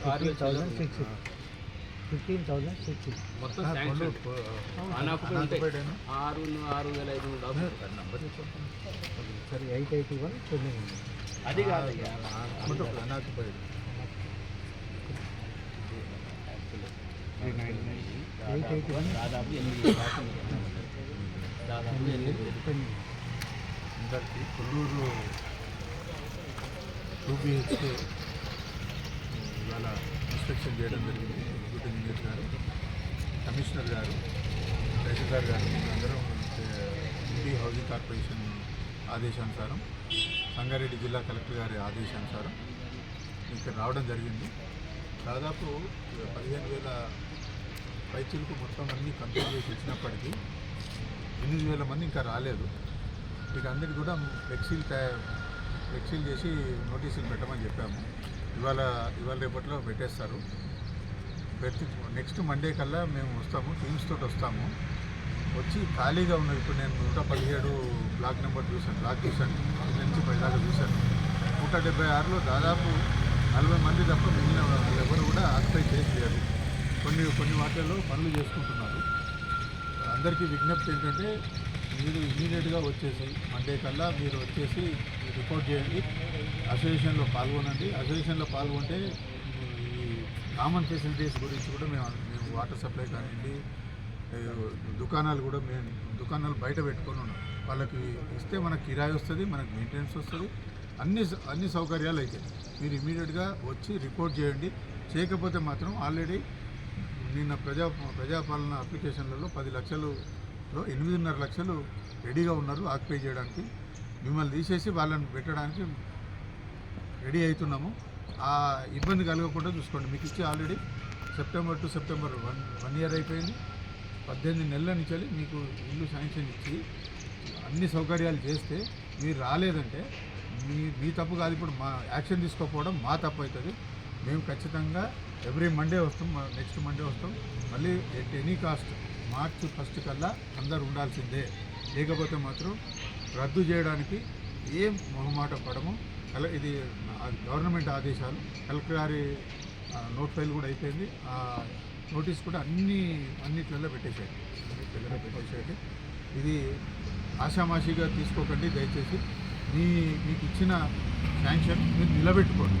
Fifteen thousand six fifteen six మొత్తం ఆరు ఆరు వేల ఐదు నంబర్ సరే ఎయిట్ ఎయిటీ వన్ అది కాదు ఇక. మొత్తం ఎయిట్ వన్ దాదాపు ఎనిమిది దాదాపు ఎనిమిది అందరికీ కొల్లూరు టూ బిహెచ్కే ఇవాళ ఇన్స్పెక్షన్ చేయడం జరిగింది. ఎగ్జిక్యూటివ్ ఇంజనీర్ గారు కమిషనర్ గారు తహసీల్దార్ గారు అందరం ఇండి హౌసింగ్ కార్పొరేషన్ ఆదేశానుసారం సంగారెడ్డి జిల్లా కలెక్టర్ గారి ఆదేశానుసారం ఇక్కడ రావడం జరిగింది. దాదాపు పదిహేను వేల పైచీలకు మొత్తం అన్నీ కంప్లీట్ చేసి ఇచ్చినప్పటికీ ఎనిమిది వేల మంది ఇంకా రాలేదు. ఇక అందరికి కూడా ఫ్లెక్సీలు ఫ్లెక్సీలు చేసి నోటీసులు పెట్టమని చెప్పాము. ఇవాళ ఇవాళ రేపట్లో పెట్టేస్తారు. పెట్టి నెక్స్ట్ మండే కల్లా మేము వస్తాము టీమ్స్ తోటి వస్తాము. వచ్చి ఖాళీగా ఉన్నది ఇప్పుడు నేను నూట పదిహేడు బ్లాక్ నెంబర్ చూశాను బ్లాక్ చూశాను ఒకటి నుంచి పైదాకా చూశాను. నూట డెబ్బై ఆరులో దాదాపు నలభై మంది తప్ప మిగిలిన ఎవరు కూడా ఆక్యుపై చేయలేదు కొన్ని కొన్ని వాటిల్లో పనులు చేసుకుంటున్నారు. అందరికీ విజ్ఞప్తి ఏంటంటే మీరు ఇమీడియట్గా వచ్చేసి మండే కల్లా మీరు వచ్చేసి రిపోర్ట్ చేయండి. అసోసియేషన్లో పాల్గొనండి. అసోసియేషన్లో పాల్గొంటే ఈ కామన్ ఫెసిలిటీస్ గురించి కూడా మేము మేము వాటర్ సప్లై కానివ్వండి దుకాణాలు కూడా మేము దుకాణాలు బయట పెట్టుకొని ఉన్నాం. వాళ్ళకి ఇస్తే మనకు కిరాయి వస్తుంది మనకు మెయింటెనెన్స్ వస్తుంది. అన్ని అన్ని సౌకర్యాలు అయితే మీరు ఇమీడియట్గా వచ్చి రిపోర్ట్ చేయండి. చేయకపోతే మాత్రం ఆల్రెడీ నిన్న ప్రజా ప్రజాపాలన అప్లికేషన్లలో పది లక్షలు లో ఎనిమిదిన్నర లక్షలు రెడీగా ఉన్నారు ఆక్యుపై చేయడానికి. మిమ్మల్ని తీసేసి వాళ్ళని పెట్టడానికి రెడీ అవుతున్నాము. ఆ ఇబ్బంది కలగకుండా చూసుకోండి. మీకు ఇచ్చి already September two September one one year అయిపోయింది. పద్దెనిమిది నెలల నుంచి మీకు ఇల్లు శాంక్షన్ ఇచ్చి అన్ని సౌకర్యాలు చేస్తే మీరు రాలేదంటే మీ మీ తప్పు కాదు. ఇప్పుడు మా యాక్షన్ తీసుకోకపోవడం మా తప్పు అవుతుంది. మేము ఖచ్చితంగా ఎవ్రీ మండే వస్తాం నెక్స్ట్ మండే వస్తాం. మళ్ళీ at any cost March first కల్లా అందరు ఉండాల్సిందే. లేకపోతే మాత్రం రద్దు చేయడానికి ఏం మొహమాట పడము. కల ఇది గవర్నమెంట్ ఆదేశాలు కలెక్టర్ గారి నోట్ ఫైల్ కూడా అయిపోయింది. ఆ నోటీస్ కూడా అన్ని అన్నిట్లలో పెట్టేసేయండి. అన్నిట్లలో పెట్టేసేయండి. ఇది ఆషామాషిగా తీసుకోకండి. దయచేసి మీ మీకు ఇచ్చిన శాంక్షన్ మీరు నిలబెట్టుకోండి.